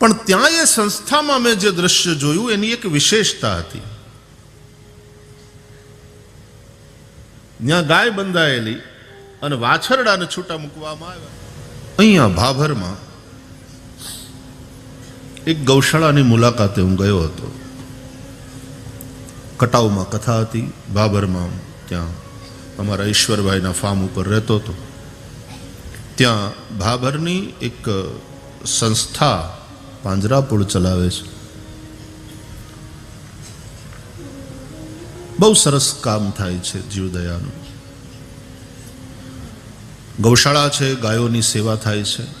પણ ત્યાં એ સંસ્થામાં મેં જે દ્રશ્ય જોયું, એની એક વિશેષતા હતી. ત્યાં ગાય બંધાયેલી અને વાછરડાને છૂટા મૂકવામાં આવ્યા. અહીંયા ભાભરમાં એક ગૌશાળાની મુલાકાતે હું ગયો હતો. કટાઉમાં કથા હતી, ભાભરમાં ત્યાં અમારા ઈશ્વરભાઈના ફાર્મ ઉપર રહેતો હતો. ત્યાં ભાભરની એક સંસ્થા પાંજરાપોળ ચલાવે છે. બહુ સરસ કામ થાય છે જીવદયાનું. ગૌશાળા છે, ગાયોની સેવા થાય છે.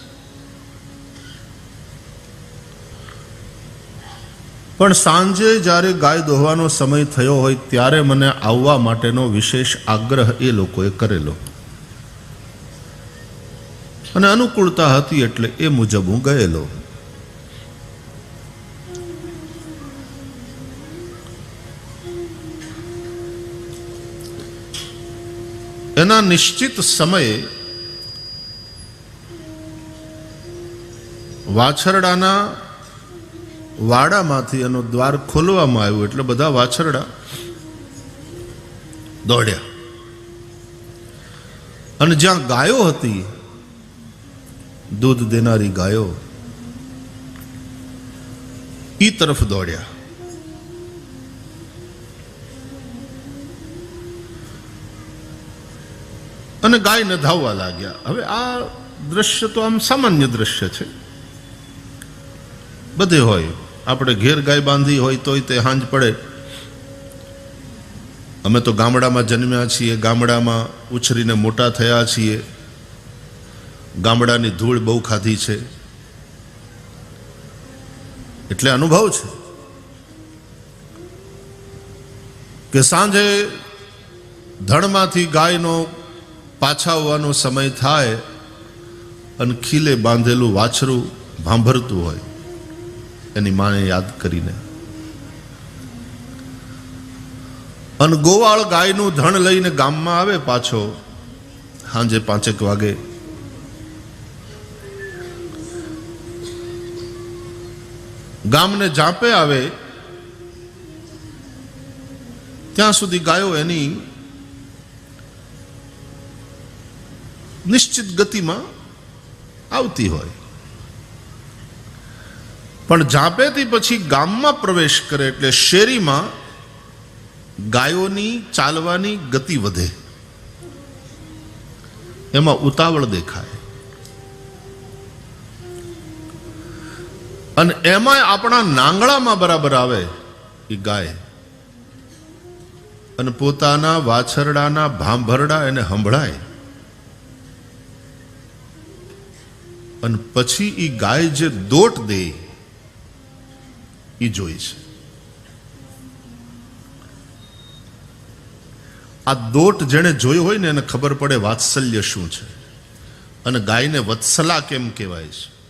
પણ સાંજે જ્યારે ગાય દોહવાનો સમય થયો હોય ત્યારે મને આવવા માટેનો વિશેષ આગ્રહ એ લોકોએ કરેલો. અને અનુકૂળતા હતી એટલે એ મુજબ હું ગયેલો. એના નિશ્ચિત સમયે વાછરડાના વાડામાંથી એનો દ્વાર ખોલવામાં આવ્યો એટલે બધા વાછરડા દોડ્યા. અને જ્યાં ગાયો હતી, દૂધ દેનારી ગાયો ઈ તરફ દોડ્યા. અને ગાયને ધાવવા લાગ્યા. હવે આ દ્રશ્ય તો આમ સામાન્ય દ્રશ્ય છે. બધે હોય. આપણે ઘેર ગાય બાંધી હોય તોય તે હાંજ પડે. અમે તો ગામડામાં જન્મ્યા છીએ, ગામડામાં ઉછરીને મોટા થયા છીએ. ગામડાની ધૂળ બહુ ખાધી છે. એટલે અનુભવ છે. કે સાંજે ધણમાંથી ગાયનો પાછા આવવાનો સમય થાય અને ખીલે બાંધેલું વાછરું ભાંભરતું હોય. એની માને યાદ કરીને. અને ગોવાળ ગાયનું ધણ લઈને ગામમાં આવે પાછો, સાંજે પાંચેક વાગે. ગામને જાપે આવે, ત્યાં સુધી ગાયો એની નિશ્ચિત ગતિમાં આવતી હોય. પણ જાપેથી પછી ગામમાં પ્રવેશ કરે એટલે શેરીમાં ગાયોની ચાલવાની ગતિ વધે. એમાં ઉતાવળ દેખાય. અને એમાં આપણા નાંગળામાં બરાબર આવે એ ગાય. અને પોતાના વાછરડાના ભાંભરડા એને સંભળાય. અને પછી એ ગાય જે દોટ દે એ જોઈ છે. આ દોટ જેણે જોયો હોય ને એને ખબર પડે વાત્સલ્ય શું છે. અને ગાયને વત્સલા કેમ કહેવાય છે.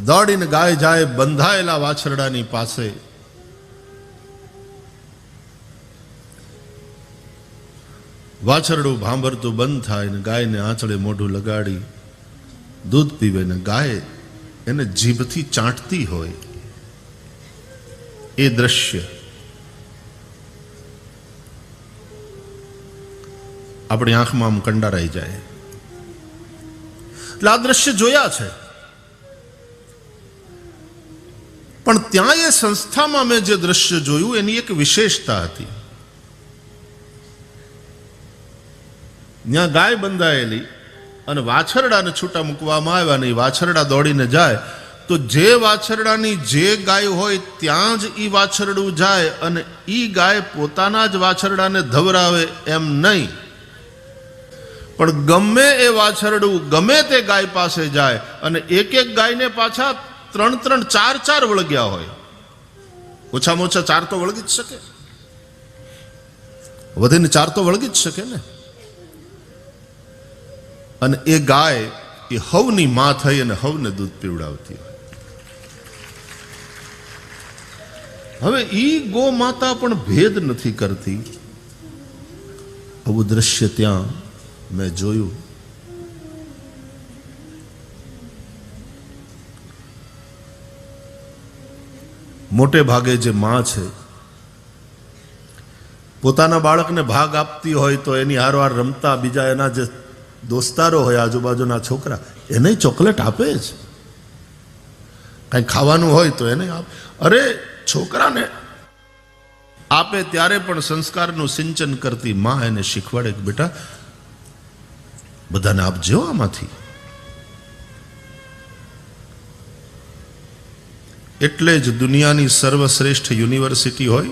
દોડીને ગાય જાય બંધાયેલા વાછરડાની પાસે વાછરડું ભાંભરતું બંધ થાય ને ગાયને આંચળે મોઢું લગાડી, દૂધ પીવે ને ગાય એને જીભથી ચાંટતી હોય. એ દ્રશ્ય. આપણી આંખમાં આમ કંડારાઈ જાય. એટલે આ દ્રશ્ય જોયા છે. પણ ત્યાં એ સંસ્થામાં મેં જે દ્રશ્ય જોયું એની એક વિશેષતા હતી. ત્યાં ગાય બંધાયેલી અને વાછરડાને છૂટા મૂકવામાં આવ્યા ને એ વાછરડા દોડીને જાય, તો જે વાછરડાની જે ગાય હોય ત્યાં જ એ વાછરડું જાય અને એ ગાય પોતાના જ વાછરડાને ધવરાવે એમ નહીં. પણ ગમે એ વાછરડું, ગમે તે ગાય પાસે જાય અને એક એક ગાયને પાછા ત્રણ ત્રણ, ચાર ચાર વળગ્યા હોય. ઓછામાં ઓછા ચાર તો વળગી જ શકે. વધીને ચાર તો વળગી જ શકે ને. અને એ ગાય એ હવની માં થઈ અને હવને દૂધ પીવડાવતી હોય. હવે ઈ ગો માતા પણ ભેદ નથી કરતી. આવું દ્રશ્ય ત્યાં મેં જોયું. મોટે ભાગે જે માં છે, પોતાના બાળકને ભાગ આપતી હોય તો એની હારવાર રમતા બીજા એના જે દોસ્તારો હોય, આજુબાજુના છોકરા, એને ચોકલેટ આપે જ. કંઈ ખાવાનું હોય તો એને આપે, અરે, છોકરાને આપે ત્યારે પણ સંસ્કારનું સિંચન કરતી માં એને શીખવાડે કે બેટા, બધાને આપજો આમાંથી. એટલે જ દુનિયાની સર્વશ્રેષ્ઠ યુનિવર્સિટી હોય,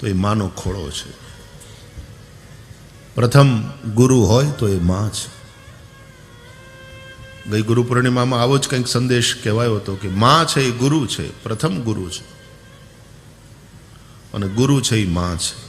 તો એ માનો ખોળો છે. પ્રથમ ગુરુ હોય તો એ માં છે. ગઈ ગુરુ પૂર્ણિમામાં આવો જ કંઈક સંદેશ કહેવાયો હતો કે માં છે એ ગુરુ છે, પ્રથમ ગુરુ છે. અને ગુરુ છે એ માં છે.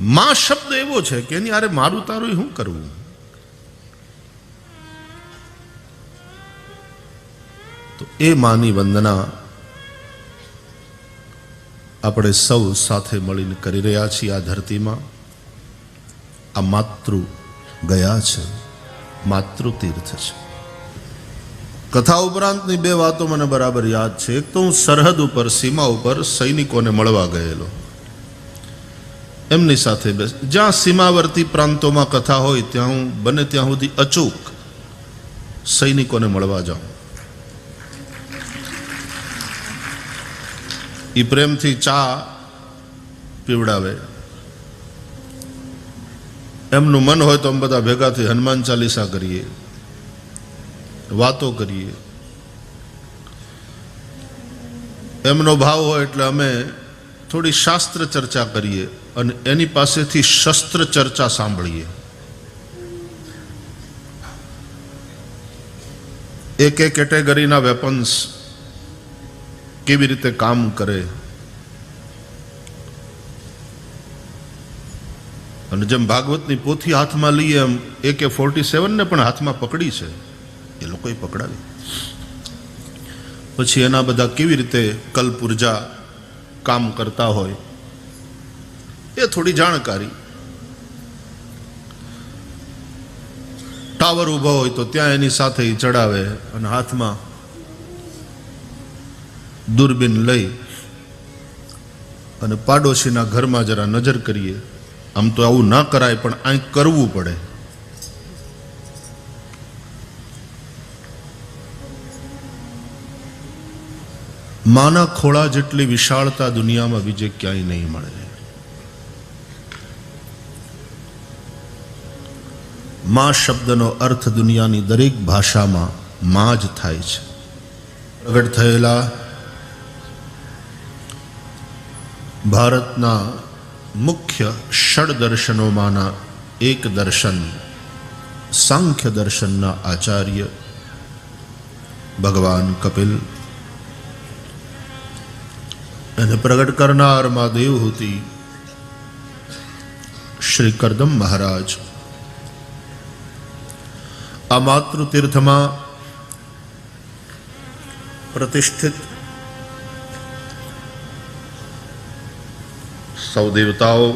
માં શબ્દ એવો છે કે એની અરે મારું તારું શું કરવું તો એ માની વંદના આપણે સૌ સાથે મળીને કરી રહ્યા છીએ આ ધરતીમાં. આ માતૃ ગયા છે, માતૃ તીર્થ છે. કથા ઉપરાંતની બે વાતો મને બરાબર યાદ છે. એક તો હું સરહદ ઉપર, સીમા ઉપર સૈનિકોને મળવા ગયેલો. એમની સાથે બેસ. જ્યાં સીમાવર્તી પ્રાંતોમાં કથા હોય, ત્યાં હું બને ત્યાં સુધી અચૂક સૈનિકોને મળવા જાઉં. એ પ્રેમથી ચા પીવડાવે. એમનું મન હોય તો અમે બધા ભેગાથી હનુમાન ચાલીસા કરીએ, વાતો કરીએ. એમનો ભાવ હોય એટલે અમે થોડી શાસ્ત્ર ચર્ચા કરીએ. અને એની પાસેથી શસ્ત્ર ચર્ચા સાંભળીએ. એક એક કેટેગરીના વેપન્સ કેવી રીતે કામ કરે? અને જેમ ભાગવતની પોથી હાથમાં લઈએ એમ એકે ફોર્ટી સેવનને પણ હાથમાં પકડી છે. એ લોકોએ પકડાવી. પછી એના બધા કેવી રીતે કલ્પુર્જા કામ કરતા હોય? એ થોડી જાણકારી. ટાવર ઊભો હોય તો ત્યાં એની સાથે ચડાવે અને હાથમાં દૂરબીન લઈ અને પાડોશીના ઘરમાં જરા નજર કરીએ. આમ તો આવું ના કરાય, પણ અહીં કરવું પડે. માના ખોળા જેટલી વિશાળતા દુનિયામાં બીજે ક્યાંય નહીં મળે. મા શબ્દનો અર્થ દુનિયાની દરેક ભાષામાં માં જ થાય છે. પ્રગટ થયેલા ભારતના મુખ્ય ષડ દર્શનોમાંના એક દર્શન સાંખ્ય દર્શનના આચાર્ય ભગવાન કપિલ. અને પ્રગટ કરનાર મા દેવહૂતિ શ્રી કરદમ મહારાજ. આ માતૃ તીર્થમાં પ્રતિષ્ઠિત સૌ દેવતાઓ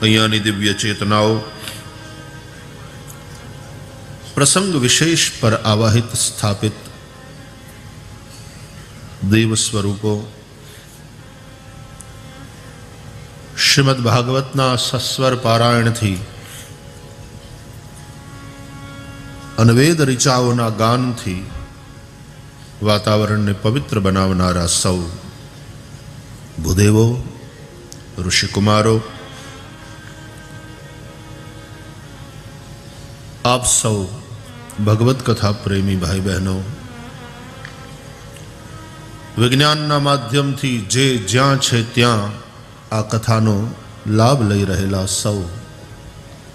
અહીંયાની દિવ્ય ચેતનાઓ પ્રસંગ વિશેષ પર આવાહિત સ્થાપિત દેવ સ્વરૂપો શ્રીમદ ભાગવતના સસ્વર પારાયણથી અને વેદ રિચાઓના ગાનથી વાતાવરણને પવિત્ર બનાવનારા સૌ. ભૂદેવો, ઋષિકુમારો, આપ સૌ ભગવત કથા પ્રેમી ભાઈ બહેનો વિજ્ઞાનના માધ્યમથી જે જ્યાં છે ત્યાં આ કથાનો લાભ લઈ રહેલા સૌ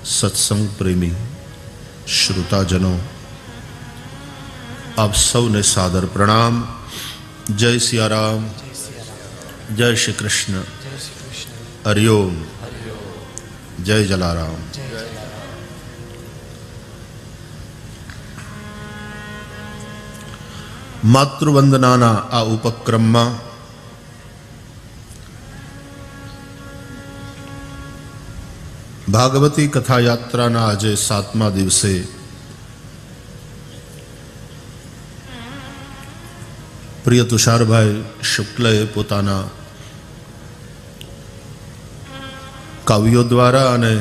સત્સંગ પ્રેમી. શ્રોતાજનો, આપ સૌને સાદર પ્રણામ. જય સિયારામ. જય શ્રી કૃષ્ણ. હરિઓમ જય જલારામ. માતૃવંદનાના આ ઉપક્રમમાં ભાગવતી કથા યાત્રાના આજે સાતમા દિવસે પ્રિય તુષારભાઈ શુક્લએ પોતાના કાવ્યો દ્વારા અને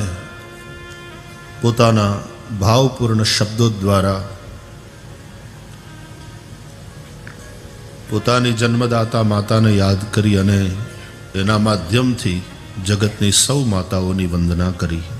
પોતાના ભાવપૂર્ણ શબ્દો દ્વારા પોતાની જન્મદાતા માતાને યાદ કરી અને એના માધ્યમથી જગતની સૌ માતાઓની વંદના કરી.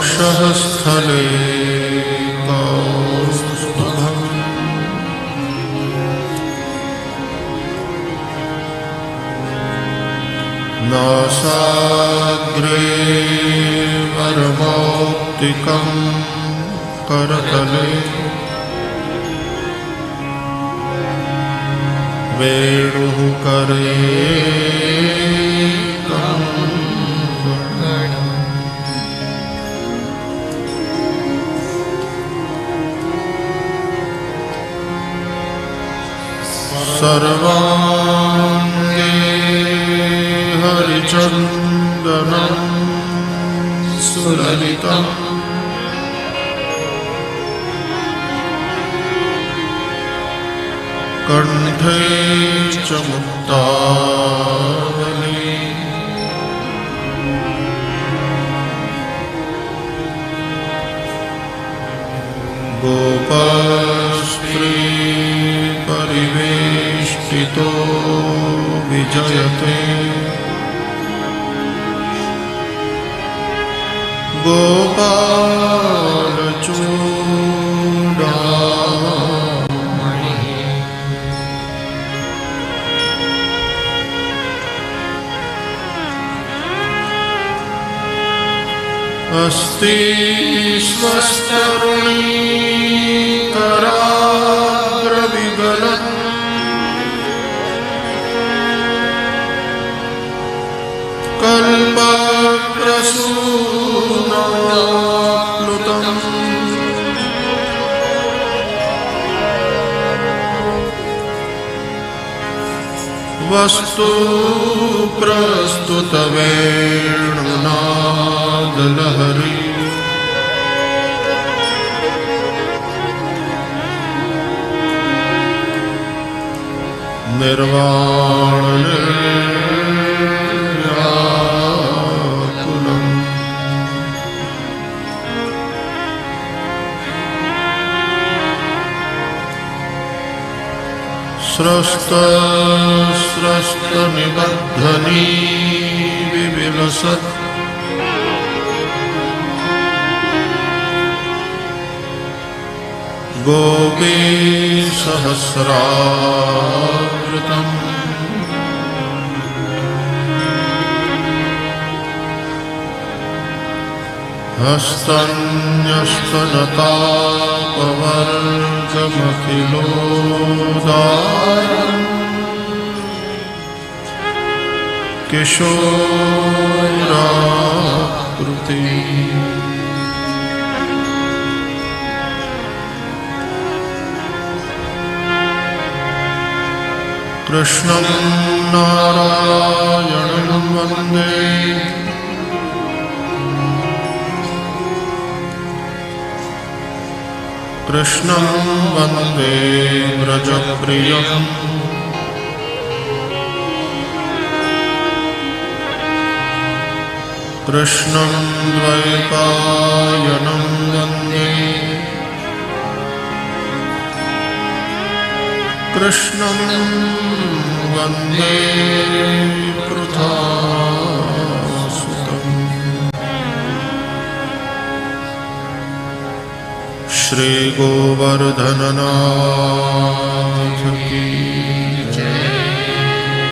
वक्षः स्थले कौस्तुभम् नासाग्रे वरमौक्तिकं करतले वेणुः करे सर्वाङ्गे हरिचन्दनं सुललितम् कण्ठे च मुक्तावली। गोपास्त्री વિકસિતો વિજયતે ગોપાલચૂડામણિ અસ્તિ સ્વસ્તરુણી કરા वस्तु प्रस्तुतवेणुनादलहरी। निर्वाण स्रस्त स्रस्तनिबद्धनी विविलसत् गोपी सहस्रावृतम् हस्तन्यस्तनतापवर्गमखिलोदारम् किशोराकृति। कृष्णं नारायणं वन्दे। कृष्णं वन्दे व्रजप्रियम् कृष्णं द्वैपायनं वन्दे। कृष्णं वन्दे पृथासुतम् श्रीगोवर्धननाथ की